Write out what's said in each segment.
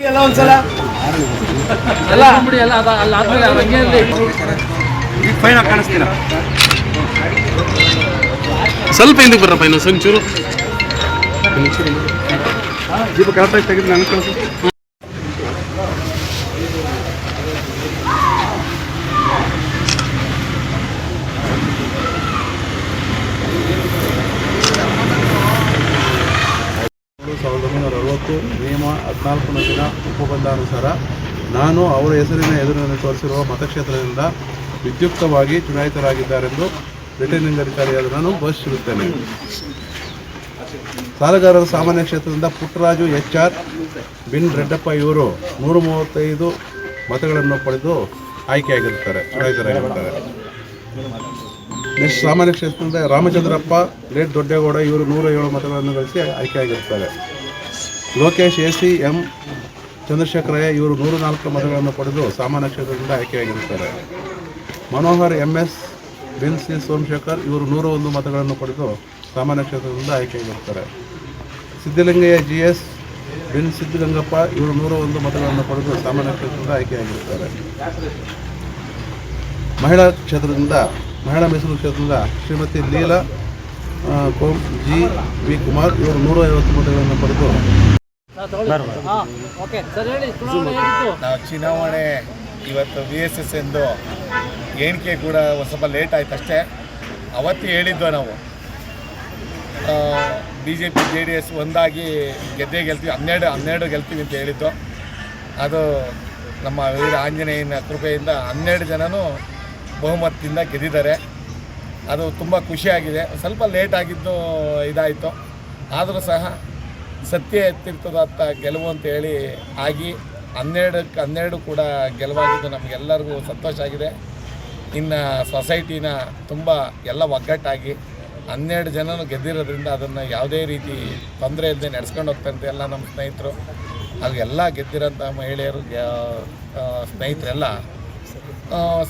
ಎಲ್ಲ ಒಂದ್ಸಲ. ಎಲ್ಲ? ಬಿಡಿ ಎಲ್ಲ ಅದ ಅಲ್ಲ ಆದ್ಮೇಲೆ ಅವ್ರು ಹಂಗೆ ಇರ್ಲಿ. ಫೈನ್ ಕಾಣಿಸ್ತೀರಾ? ಸ್ವಲ್ಪ ಹಿಂದಕ್ಕೆ ಬರ್ರಪ್ಪ ಇನ್ನೊಂದು ಒಂಚೂರು ದೀಪ ಕರೆಕ್ಟಾಗಿ ತೆಗೆದು ನನಗೆ ಕಳಿಸು ಹದಿನಾಲ್ಕನೇ ದಿನ ಉಪಬಂಧಾನುಸಾರ ನಾನು ಅವರ ಹೆಸರಿನ ಎದುರಿನಲ್ಲಿ ತೋರಿಸಿರುವ ಮತಕ್ಷೇತ್ರದಿಂದ ವಿದ್ಯುಕ್ತವಾಗಿ ಚುನಾಯಿತರಾಗಿದ್ದಾರೆಂದು ರಿಟರ್ನಿಂಗ್ ಅಧಿಕಾರಿಯಾದ ನಾನು ಘೋಷಿಸಿರುತ್ತೇನೆ ಸಾಲಗಾರರ ಸಾಮಾನ್ಯ ಕ್ಷೇತ್ರದಿಂದ ಪುಟ್ಟರಾಜು ಎಚ್ ಆರ್ ಬಿನ್ ರೆಡ್ಡಪ್ಪ ಇವರು ನೂರ ಮೂವತ್ತೈದು ಮತಗಳನ್ನು ಪಡೆದು ಆಯ್ಕೆಯಾಗಿರುತ್ತಾರೆ, ಚುನಾಯಿತರಾಗಿರುತ್ತಾರೆ. ನೆಕ್ಸ್ಟ್ ಸಾಮಾನ್ಯ ಕ್ಷೇತ್ರದಿಂದ ರಾಮಚಂದ್ರಪ್ಪ ಲೇಟ್ ದೊಡ್ಡೇಗೌಡ ಇವರು ನೂರ ಏಳು ಮತಗಳನ್ನು ಗಳಿಸಿ ಆಯ್ಕೆಯಾಗಿರ್ತಾರೆ Lokesh, A C, M, Chandrashekharaiah, ಇವರು ನೂರ ನಾಲ್ಕು ಮತಗಳನ್ನು ಪಡೆದು ಸಾಮಾನ್ಯ ಕ್ಷೇತ್ರದಿಂದ ಆಯ್ಕೆಯಾಗಿರುತ್ತಾರೆ. ಮನೋಹರ್ ಎಂ ಎಸ್ ಬಿನ್ ಸಿ, ಸೋಮಶೇಖರ್, ಇವರು ನೂರ ಒಂದು ಮತಗಳನ್ನು ಪಡೆದು ಸಾಮಾನ್ಯ ಕ್ಷೇತ್ರದಿಂದ ಆಯ್ಕೆಯಾಗಿರುತ್ತಾರೆ. ಸಿದ್ದಲಿಂಗಯ್ಯ ಜಿ ಎಸ್ ಬಿನ್ ಸಿದ್ದಗಂಗಪ್ಪ ಇವರು ನೂರ ಒಂದು ಮತಗಳನ್ನು ಪಡೆದು ಸಾಮಾನ್ಯ ಕ್ಷೇತ್ರದಿಂದ ಆಯ್ಕೆಯಾಗಿರುತ್ತಾರೆ. ಮಹಿಳಾ ಕ್ಷೇತ್ರದಿಂದ, ಮಹಿಳಾ ಮೀಸಲು ಕ್ಷೇತ್ರದಿಂದ ಶ್ರೀಮತಿ ಲೀಲಾ ಕೋಮ್, ಜಿ, ವಿ ಕುಮಾರ್, ಇವರು ನೂರ ಐವತ್ತು ಮತಗಳನ್ನು ಪಡೆದು ನಾವು ಚುನಾವಣೆ ಇವತ್ತು ಬಿ ಎಸ್ ಎಸ್ ಎಂದು ಎಣಿಕೆ ಕೂಡ ಒಂದು ಸ್ವಲ್ಪ ಲೇಟ್ ಆಯ್ತು ಅಷ್ಟೇ. ಅವತ್ತು ಹೇಳಿದ್ವು ನಾವು. B J P J D S ಒಂದಾಗಿ ಗೆದ್ದೇ ಗೆಲ್ತೀವಿ. ಹನ್ನೆರಡು ಹನ್ನೆರಡು ಗೆಲ್ತೀವಿ ಅಂತ ಹೇಳಿದ್ದು. ಅದು ನಮ್ಮ ವೀರ ಆಂಜನೇಯನ ಕೃಪೆಯಿಂದ ಹನ್ನೆರಡು ಜನನೂ ಬಹುಮತದಿಂದ ಗೆದ್ದಿದ್ದಾರೆ. ಅದು ತುಂಬ ಖುಷಿಯಾಗಿದೆ. ಸ್ವಲ್ಪ ಲೇಟ್ ಆಗಿದ್ದು ಇದಾಯಿತು. ಆದರೂ ಸಹ ಸತ್ಯ ಎತ್ತಿರ್ತದತ್ತ ಗೆಲುವು ಅಂತ ಹೇಳಿ ಆಗಿ ಹನ್ನೆರಡಕ್ಕೆ ಹನ್ನೆರಡು ಕೂಡ ಗೆಲುವಾಗಿದ್ದು ನಮಗೆಲ್ಲರಿಗೂ ಸಂತೋಷ ಆಗಿದೆ. ಇನ್ನು ಸೊಸೈಟಿನ ತುಂಬ ಎಲ್ಲ ಒಗ್ಗಟ್ಟಾಗಿ ಹನ್ನೆರಡು ಜನನು ಗೆದ್ದಿರೋದ್ರಿಂದ ಅದನ್ನು ಯಾವುದೇ ರೀತಿ ತೊಂದರೆ ಇಲ್ಲದೆ ನಡೆಸ್ಕೊಂಡು ಹೋಗ್ತಂತೆ ಎಲ್ಲ ನಮ್ಮ ಸ್ನೇಹಿತರು. ಅಲ್ಲಿ ಗೆದ್ದಿರೋಂಥ ಮಹಿಳೆಯರು ಸ್ನೇಹಿತರೆಲ್ಲ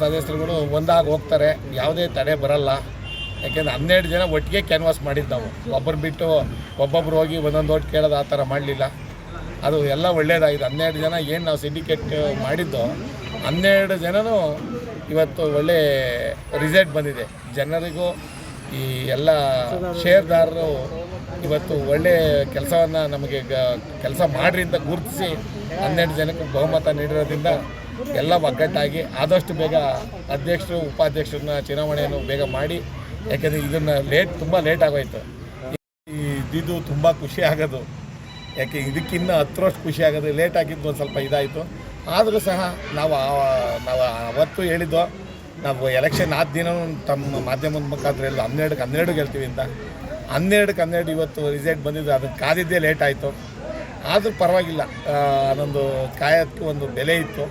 ಸದಸ್ಯರುಗಳು ಒಂದಾಗಿ ಹೋಗ್ತಾರೆ. ಯಾವುದೇ ತಡೆ ಬರಲ್ಲ. ಯಾಕೆಂದ್ರೆ ಹನ್ನೆರಡು ಜನ ಒಟ್ಟಿಗೆ ಕ್ಯಾನ್ವಾಸ್ ಮಾಡಿದ್ದು ನಾವು. ಒಬ್ಬರು ಬಿಟ್ಟು ಒಬ್ಬೊಬ್ರು ಹೋಗಿ ಒಂದೊಂದು ಓಟ್ ಕೇಳೋದು ಆ ಥರ ಮಾಡಲಿಲ್ಲ. ಅದು ಎಲ್ಲ ಒಳ್ಳೆಯದಾಗಿದೆ ಹನ್ನೆರಡು ಜನ ಏನು ನಾವು ಸಿಂಡಿಕೇಟ್ ಮಾಡಿದ್ದು, ಹನ್ನೆರಡು ಜನನೂ ಇವತ್ತು ಒಳ್ಳೆ ರಿಸಲ್ಟ್ ಬಂದಿದೆ. ಜನರಿಗೂ ಈ ಎಲ್ಲ ಷೇರ್ದಾರರು ಇವತ್ತು ಒಳ್ಳೆ ಕೆಲಸವನ್ನು ನಮಗೆ ಕೆಲಸ ಮಾಡ್ರಿ ಅಂತ ಗುರುತಿಸಿ ಹನ್ನೆರಡು ಜನಕ್ಕೆ ಬಹುಮತ ನೀಡಿರೋದ್ರಿಂದ ಎಲ್ಲ ಒಗ್ಗಟ್ಟಾಗಿ ಆದಷ್ಟು ಬೇಗ ಅಧ್ಯಕ್ಷರು, ಉಪಾಧ್ಯಕ್ಷರನ್ನ ಚುನಾವಣೆಯನ್ನು ಬೇಗ ಮಾಡಿ ಯಾಕೆಂದರೆ ಇದನ್ನು ಲೇಟ್ ತುಂಬ ಲೇಟ್ ಆಗೋಯ್ತು. ಇದ್ದಿದ್ದು ತುಂಬ ಖುಷಿ ಆಗೋದು. ಯಾಕೆ ಇದಕ್ಕಿನ್ನ ಹತ್ತರಷ್ಟು ಖುಷಿ ಆಗೋದು ಲೇಟ್ ಆಗಿದ್ದು ಒಂದು ಸ್ವಲ್ಪ ಇದಾಯಿತು. ಆದರೂ ಸಹ ನಾವು ನಾವು ಅವತ್ತು ಹೇಳಿದ್ದು, ನಾವು ಎಲೆಕ್ಷನ್ ಆದ ದಿನ ತಮ್ಮ ಮಾಧ್ಯಮದ ಮುಖಾಂತರ ಹೇಳಿದ್ದು ಹನ್ನೆರಡಕ್ಕೆ ಹನ್ನೆರಡು ಗೆಲ್ತೀವಿ ಅಂತ. ಹನ್ನೆರಡಕ್ಕೆ ಹನ್ನೆರಡು ಇವತ್ತು ರಿಸಲ್ಟ್ ಬಂದಿದ್ದು ಅದಕ್ಕೆ ಕಾದಿದ್ದೇ ಲೇಟ್ ಆಯಿತು. ಆದರೂ ಪರವಾಗಿಲ್ಲ. ಅದೊಂದು ಕಾಯೋದಕ್ಕೆ ಒಂದು ಬೆಲೆ ಇತ್ತು.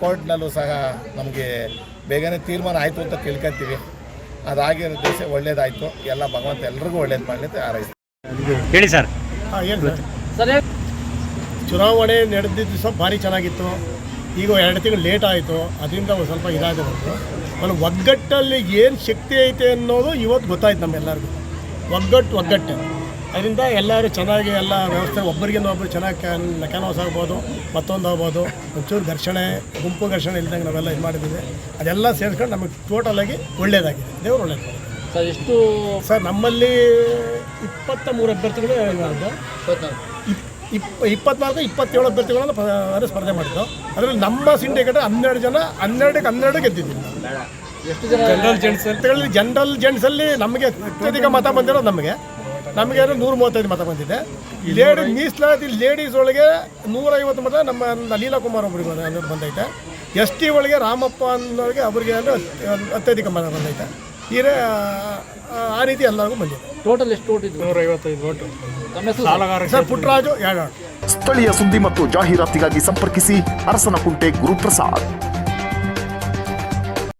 ಕೋರ್ಟ್ನಲ್ಲೂ ಸಹ ನಮಗೆ ಬೇಗನೆ ತೀರ್ಮಾನ ಆಯಿತು ಅಂತ ತಿಳ್ಕೊತೀವಿ. ಅದಾಗಿರೋ ದಿವಸ ಒಳ್ಳೇದಾಯಿತು. ಎಲ್ಲ ಭಗವಂತ ಎಲ್ರಿಗೂ ಒಳ್ಳೇದು ಮಾಡಲಿ ಅಂತ ಹಾರೈಸ್ತೀನಿ. ಹೇಳಿ ಸರ್. ಹಾಂ ಏನು ಸರ್. ಚುನಾವಣೆ ನಡೆದಿದ್ದ ದಿವಸ ಭಾರಿ ಚೆನ್ನಾಗಿತ್ತು. ಈಗ ಎರಡು ತಿಂಗಳು ಲೇಟ್ ಆಯಿತು. ಅದರಿಂದ ಒಂದು ಸ್ವಲ್ಪ ಇದಾಗಿದೆ ಬಂತು ಅಲ್ಲಿ ಒಗ್ಗಟ್ಟಲ್ಲಿ ಏನು ಶಕ್ತಿ ಐತೆ ಅನ್ನೋದು ಇವತ್ತು ಗೊತ್ತಾಯ್ತು ನಮ್ಮೆಲ್ಲರಿಗೂ. ಒಗ್ಗಟ್ಟು ಒಗ್ಗಟ್ಟು. ಅದರಿಂದ ಎಲ್ಲರೂ ಚೆನ್ನಾಗಿ ಎಲ್ಲ ವ್ಯವಸ್ಥೆ ಒಬ್ಬರಿಗಿಂತ ಒಬ್ಬರು ಚೆನ್ನಾಗಿ ಕ್ಯಾನ್ ಕ್ಯಾನ್ವಾಸ್ ಆಗ್ಬೋದು ಮತ್ತೊಂದು ಆಗ್ಬೋದು ಒಂಚೂರು ಘರ್ಷಣೆ ಗುಂಪು ಘರ್ಷಣೆ ಇಲ್ದಂಗೆ ನಾವೆಲ್ಲ ಇದು ಮಾಡಿದ್ದೀವಿ. ಅದೆಲ್ಲ ಸೇರಿಸ್ಕೊಂಡು ನಮಗೆ ಟೋಟಲಾಗಿ ಒಳ್ಳೆಯದಾಗಿದೆ ದೇವರು ಒಳ್ಳೆಯದು ಸರ್ ಎಷ್ಟು ಸರ್ ನಮ್ಮಲ್ಲಿ ಇಪ್ಪತ್ತ ಮೂರು ಅಭ್ಯರ್ಥಿಗಳು ಇರೋದು. ಇಪ್ಪ ಇಪ್ ಇಪ್ಪತ್ನಾಲ್ಕು ಇಪ್ಪತ್ತೇಳು ಅಭ್ಯರ್ಥಿಗಳನ್ನು ಅವರು ಸ್ಪರ್ಧೆ ಮಾಡಿದ್ದು. ಅದರಲ್ಲಿ ನಮ್ಮ ಸಿಂಡಿಕೇಟ್ ಹನ್ನೆರಡು ಜನ ಹನ್ನೆರಡಕ್ಕೆ ಹನ್ನೆರಡು ಗೆದ್ದಿದ್ದೀವಿ. ಎಷ್ಟು ಜನ ಜನರಲ್ ಜೆಂಟ್ಸ್ ಜನರಲ್ ಜೆಂಟ್ಸಲ್ಲಿ ನಮಗೆ ಅತ್ಯಧಿಕ ಮತ ಬಂದಿರೋದು ನಮಗೆ. ನಮಗೆ ನೂರ ಮೂವತ್ತೈದು ಮತ ಬಂದಿದೆ. ಲೇಡಿ ಮೀಸಲಾತಿ ಲೇಡೀಸ್ ಒಳಗೆ ನೂರೈವತ್ತು ಮತ ನಮ್ಮ ಲೀಲಾ ಕುಮಾರ್ ಒಬ್ಬರಿಗೆ ಬಂದ- ಬಂದೈತೆ. ಎಸ್ ಟಿ ಒಳಗೆ ರಾಮಪ್ಪ ಅನ್ನೋರಿಗೆ ಅವರಿಗೆ ಅಂದರೆ ಅತ್ಯಧಿಕ ಮತ ಬಂದೈತೆ. ಹೀರೆ ಆ ರೀತಿ ಎಲ್ಲರಿಗೂ ಬಂದಿದೆ. ಟೋಟಲ್ ಎಷ್ಟು ಓಟ್ ನೂರ ನೂರೈವತ್ತೈದು ಓಟು ಸರ್ ಪುಟ್ಟರಾಜು ಎರಡು. ಸ್ಥಳೀಯ ಸುದ್ದಿ ಮತ್ತು ಜಾಹೀರಾತಿಗಾಗಿ ಸಂಪರ್ಕಿಸಿ ಅರಸನಕುಂಟೆ ಗುರುಪ್ರಸಾದ್.